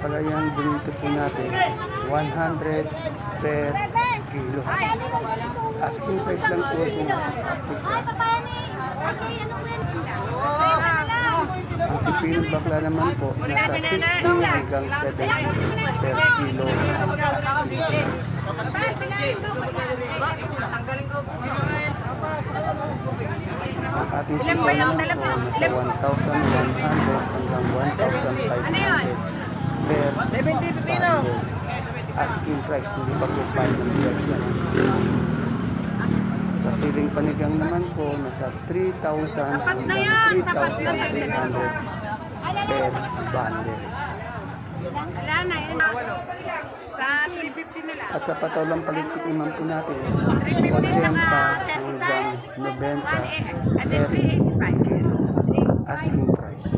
Ampalayang bonito po natin, 100 per kilo. Asking price lang po itong Africa. Ang pipinong bakla naman po, nasa 60 hanggang 70 per kilo ang ating sitaw naman po, nasa 1,100 hanggang 1,500 per bundle. Asking price, hindi pa po final price yan. Sa siling panigang naman po, nasa 3,000 hanggang 3,300 per bundle. Wala na yun. Sa 350 nila. At sa patolang paligpit naman po natin, 350 saka 80 hanggang 90 and per then 385. asking price.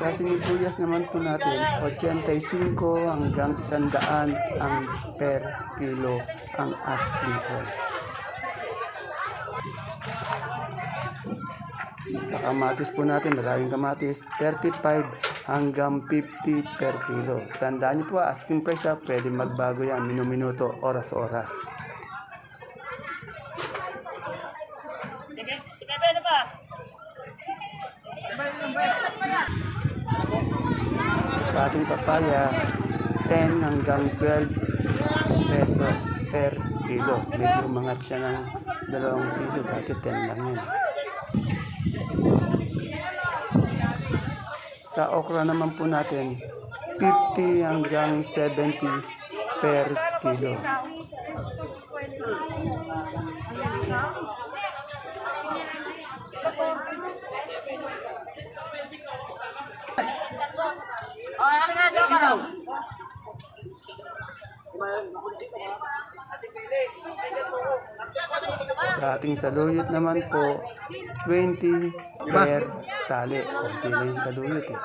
Sa sinibuyas naman po natin, 85 hanggang 100 ang per kilo ang asking price. Sa kamatis po natin, maraming kamatis, 35 hanggang 50 per kilo. Tandaan niyo po, asking price ha, pwede magbago yan, minuminuto, oras-oras. Ating papaya, 10 hanggang 12 pesos per kilo. Medyo umangat siya ng 2 kilo, dati 10 lang yun. Sa okra naman po natin, 50 hanggang 70 per kilo. Sa ating saluyot naman po, 20 per tali. Kunti lang yung saluyot eh.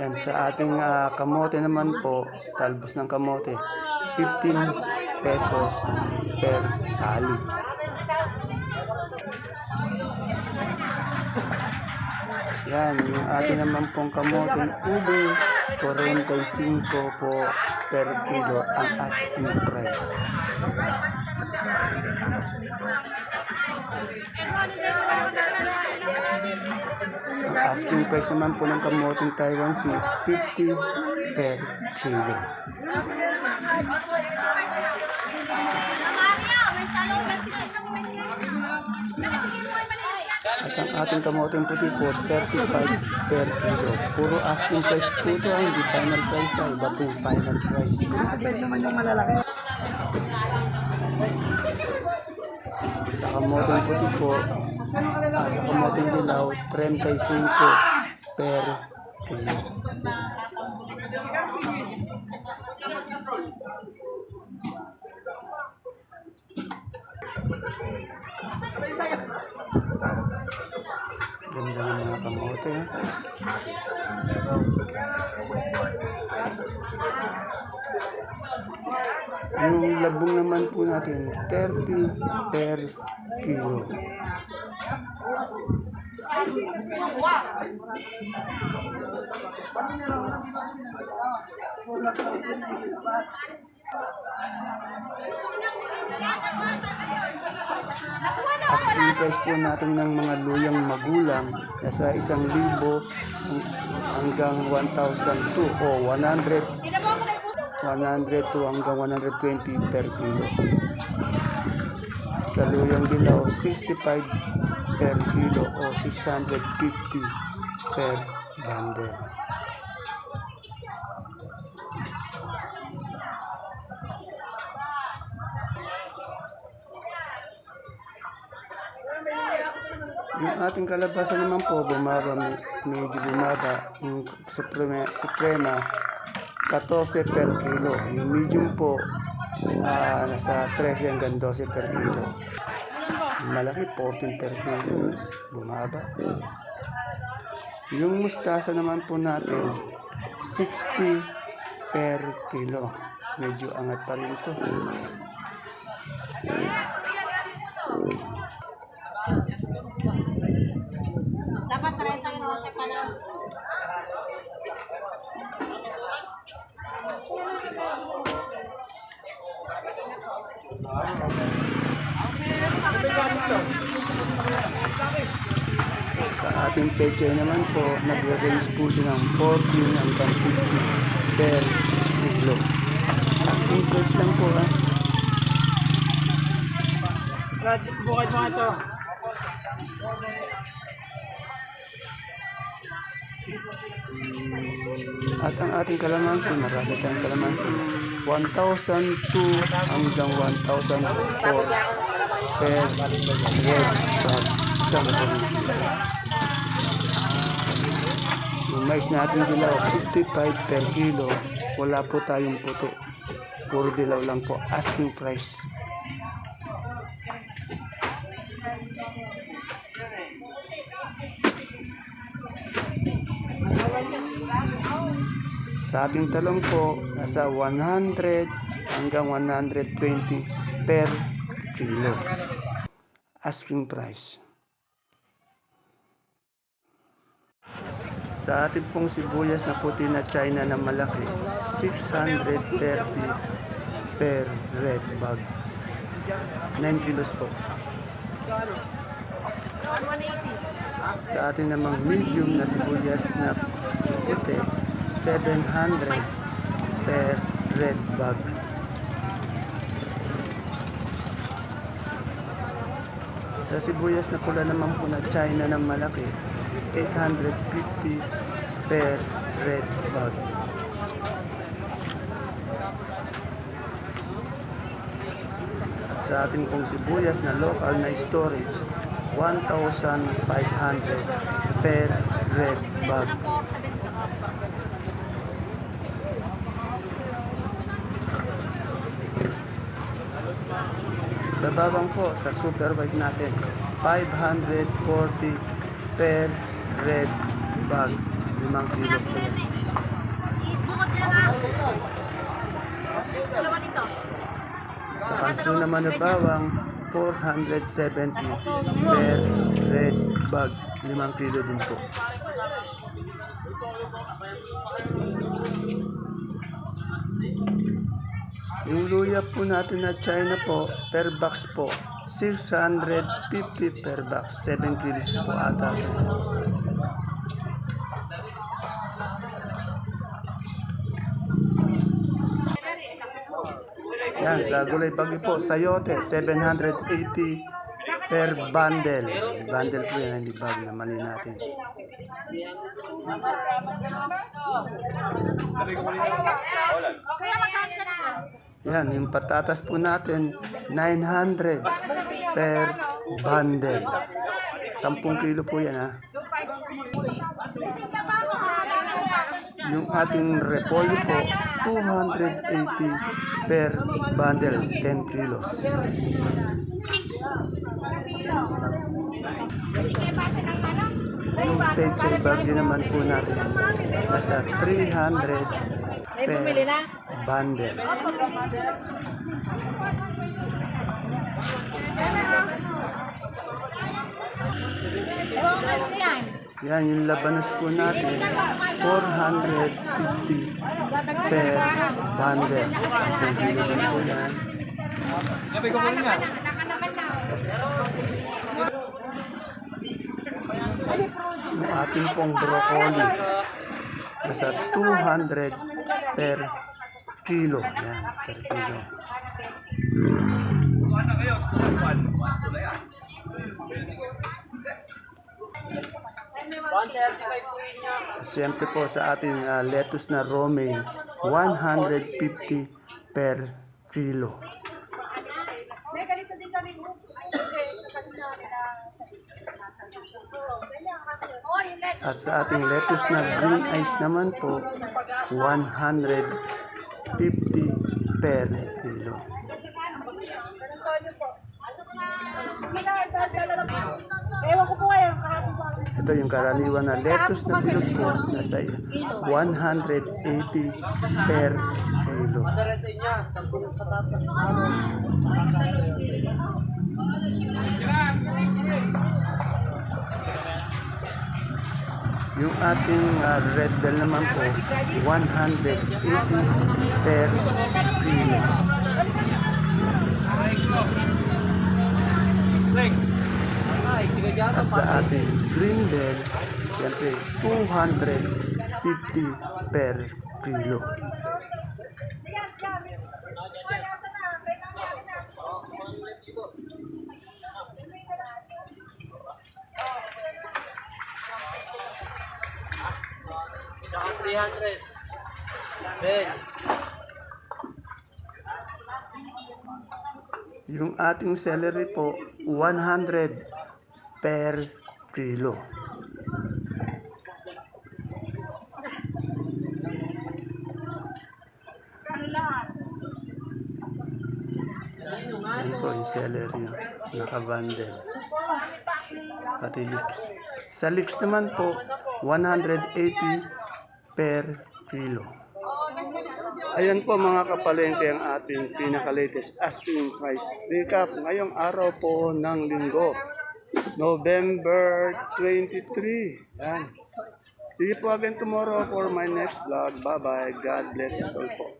Yan, sa ating ah, kamote naman po, talbos ng kamote, 15 pesos per tali. Yan, yung ating naman pong kamoteng ube, 45 po per kilo ang asking price. Ang asking price naman po ng kamoteng Taiwan Sea, 50 per kilo. At ang ating kamoteng puti po, 35 per kilo. Puro asking price po ito, ah, hindi final price ah. Iba po yung final price. Sa kamoteng puti po, ah, sa kamoteng dilaw, 35 per kilo. Ganda ng mga kamote. Yung labong naman po natin, 30 per kilo. Asking price po natin ng mga luyang magulang nasa isang libo hanggang 1,002 o 100 100 to hanggang 120 per kilo. Sa luyang dilaw, 65 per kilo o 650 per bundle. Yung ating kalabasan naman po, bumaba, me- medyo bumaba. Yung suprema, suprema 14 per kilo. Yung medium po, ah, nasa 13 hanggang 12 per kilo. Yung malaki, 14 per kilo. Bumaba. Yung mustasa naman po natin, 60 per kilo. Medyo angat pa rin ito. Sa ating peche naman po, nag-range po siya ng 14 hanggang 50 per kilo. Asking price lang po ah. Bukod mo ito. At ang ating kalamansi, marami tayong kalamansi. 1,002 hanggang 1,004 per red bag. Isang kilo. Yung mais natin dilaw, 55 per kilo. Wala po tayong puto. Puro dilaw lang po. Asking price. Sa ating talong po, nasa 100 hanggang 120 per kilo. Asking price. Sa ating pong sibuyas na puti na China na malaki, 630 per red bag. 9 kilos po. Sa atin namang medium na sibuyas na puti, 700 per red bag. Sa sibuyas na pula naman po na China na malaki, 850 per red bag. At sa ating pong sibuyas na local na storage, 1,500 per red bag. Sa babang po, sa super bike natin, 540 per red bag. Limang kilo po yan. Sa kanso naman na bawang, 470 per red bag. Limang kilo din po. Yung luya po natin na China po, per box po, 650 per box. 7 kilos po ata. Yan, sa gulay bagyo po, sayote, 780 per bundle. Bundle po yan, hindi bag na mali natin. Yan, yung patatas po natin, 900 per bundle. 10 kilo po yan ha. Yung ating repolyo po, 280 per bundle, 10 kilos. Yung pechay bagyo naman po natin, nasa 300 per bundle. Yan, yung labanas po natin, 450 per bundle. Ang po yan. Yung ating pong broccoli, nasa 200 per kilo. Yan, per kilo. Siyempre po sa ating ah, lettuce na romaine, 150 per kilo. At sa ating lettuce na green ice naman po, 150 per kilo. Ewan ko po kayo. Ito yung karaniwan na lettuce na bilog po, nasa 180 per kilo. Yung ating ah, red bell naman po, 180 per kilo. At sa ating green bell, po, 250 per kilo. 300. Ben. Yung ating celery po, 100 per kilo. Yan po yung celery, oh, nakabundle. Pati lips. Sa lips naman po, 180 per kilo. Ayan po mga kapalengke ang ating pinaka-latest asking price recap ngayong araw po ng linggo. November 23. Yan. See you po again tomorrow for my next vlog. Bye-bye. God bless us all po.